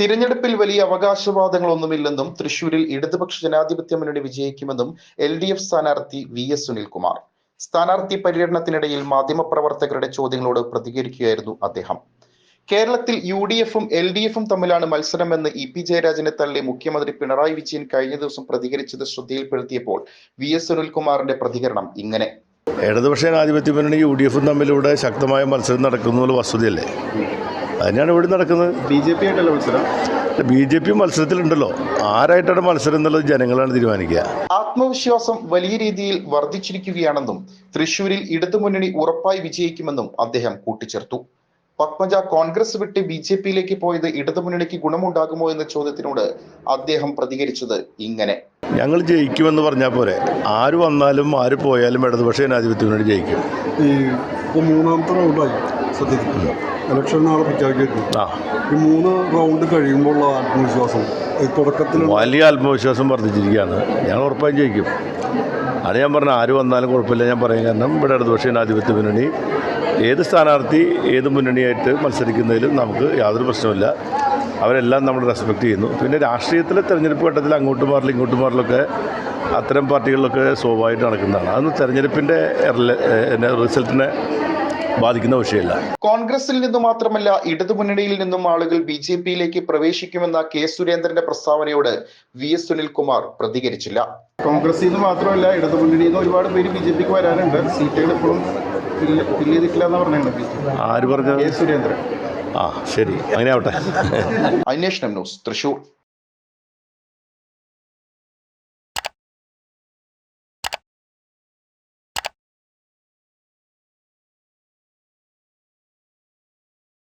തിരഞ്ഞെടുപ്പിൽ വലിയ അവകാശവാദങ്ങളൊന്നുമില്ലെന്നും തൃശൂരിൽ ഇടതുപക്ഷ ജനാധിപത്യ മുന്നണി വിജയിക്കുമെന്നും എൽ ഡി എഫ് സ്ഥാനാർത്ഥി വി എസ് സുനിൽകുമാർ. സ്ഥാനാർത്ഥി പര്യടനത്തിനിടയിൽ മാധ്യമപ്രവർത്തകരുടെ ചോദ്യങ്ങളോട് പ്രതികരിക്കുകയായിരുന്നു അദ്ദേഹം. കേരളത്തിൽ യു ഡി എഫും എൽ ഡി എഫും തമ്മിലാണ് മത്സരമെന്ന് ഇ പി ജയരാജനെ തള്ളി മുഖ്യമന്ത്രി പിണറായി വിജയൻ കഴിഞ്ഞ ദിവസം പ്രതികരിച്ചത് ശ്രദ്ധയിൽപ്പെടുത്തിയപ്പോൾ വി എസ് സുനിൽകുമാറിന്റെ പ്രതികരണം ഇങ്ങനെ. ഇടതുപക്ഷ ജനാധിപത്യ മുന്നണി യു ഡി എഫും തമ്മിലൂടെ ശക്തമായ മത്സരം നടക്കുന്ന വസ്തുതയല്ലേ? അതിനാണ് ഇവിടെ നടക്കുന്നത്. ബി ജെ പി ആയിട്ടല്ല മത്സരം? ബി ജെ പി മത്സരത്തിലുണ്ടല്ലോ. ആരായിട്ടാണ് മത്സരം എന്നുള്ളത് ജനങ്ങളാണ് തീരുമാനിക്കുക. ആത്മവിശ്വാസം വലിയ രീതിയിൽ വർദ്ധിച്ചിരിക്കുകയാണെന്നും തൃശൂരിൽ ഇടതുമുന്നണി ഉറപ്പായി വിജയിക്കുമെന്നും അദ്ദേഹം കൂട്ടിച്ചേർത്തു. പത്മജ കോൺഗ്രസ് വിട്ട് ബി ജെ പിയിലേക്ക് പോയത് ഇടതുമുന്നണിക്ക് ഗുണമുണ്ടാകുമോ എന്ന ചോദ്യത്തിനോട് അദ്ദേഹം പ്രതികരിച്ചത് ഇങ്ങനെ. ഞങ്ങൾ ജയിക്കുമെന്ന് പറഞ്ഞാൽ പോരെ. ആര് വന്നാലും ആര് പോയാലും ഇടതുപക്ഷ ജനാധിപത്യ മുന്നണി ജയിക്കും മൂന്നാമത്തെ റൗണ്ടായി സത്യത്തിൽ ഇലക്ഷൻ നാളെ പ്രഖ്യാപിക്കുന്നു ഈ മൂന്ന് റൗണ്ട് കഴിയുമ്പോൾ ആത്മവിശ്വാസം തുടക്കത്തിൽ വലിയ ആത്മവിശ്വാസം വർദ്ധിച്ചിരിക്കുകയാണ്. ഞാൻ ഉറപ്പായും ജയിക്കും. അത് ഞാൻ പറഞ്ഞ ആര് വന്നാലും കുഴപ്പമില്ല. ഞാൻ പറയും കാരണം ഇവിടെ ഇടതുപക്ഷ ജനാധിപത്യ മുന്നണി ഏത് സ്ഥാനാർത്ഥി ഏത് മുന്നണിയായിട്ട് മത്സരിക്കുന്നതിലും നമുക്ക് യാതൊരു പ്രശ്നമില്ല അവരെല്ലാം നമ്മൾ റെസ്പെക്ട് ചെയ്യുന്നു. പിന്നെ രാഷ്ട്രീയത്തിലെ തെരഞ്ഞെടുപ്പ് ഘട്ടത്തിൽ അങ്ങോട്ടും മാറില്ല ഇങ്ങോട്ടും മാറിലൊക്കെ അത്തരം പാർട്ടികളിലൊക്കെ സ്വാഭാവികമായിട്ട് നടക്കുന്നതാണ്. അതൊന്നും തെരഞ്ഞെടുപ്പിന്റെ റിസൾട്ടിനെ ബാധിക്കുന്ന വിഷയമല്ല. കോൺഗ്രസിൽ നിന്ന് മാത്രമല്ല ഇടതുമുന്നണിയിൽ നിന്നും ആളുകൾ ബി ജെ പിയിലേക്ക് പ്രവേശിക്കുമെന്ന കെ സുരേന്ദ്രന്റെ പ്രസ്താവനയോട് വി എസ് സുനിൽകുമാർ പ്രതികരിച്ചില്ല. കോൺഗ്രസിൽ നിന്ന് മാത്രമല്ല ഇടതുമുന്നണിയിൽ നിന്ന് ഒരുപാട് പേര് ബി ജെ പിക്ക് വരാനുണ്ട്. സീറ്റുകൾ ഇപ്പോഴും ഫില്ല് ഫില്ല് ചെയ്തിട്ടില്ല എന്ന് പറഞ്ഞിട്ടുണ്ട് ആര് പറഞ്ഞു കെ സുരേന്ദ്രൻ. ആ ശരി. അങ്ങനെ ആവട്ടെ അന്വേഷണം ന്യൂസ് തൃശൂർ.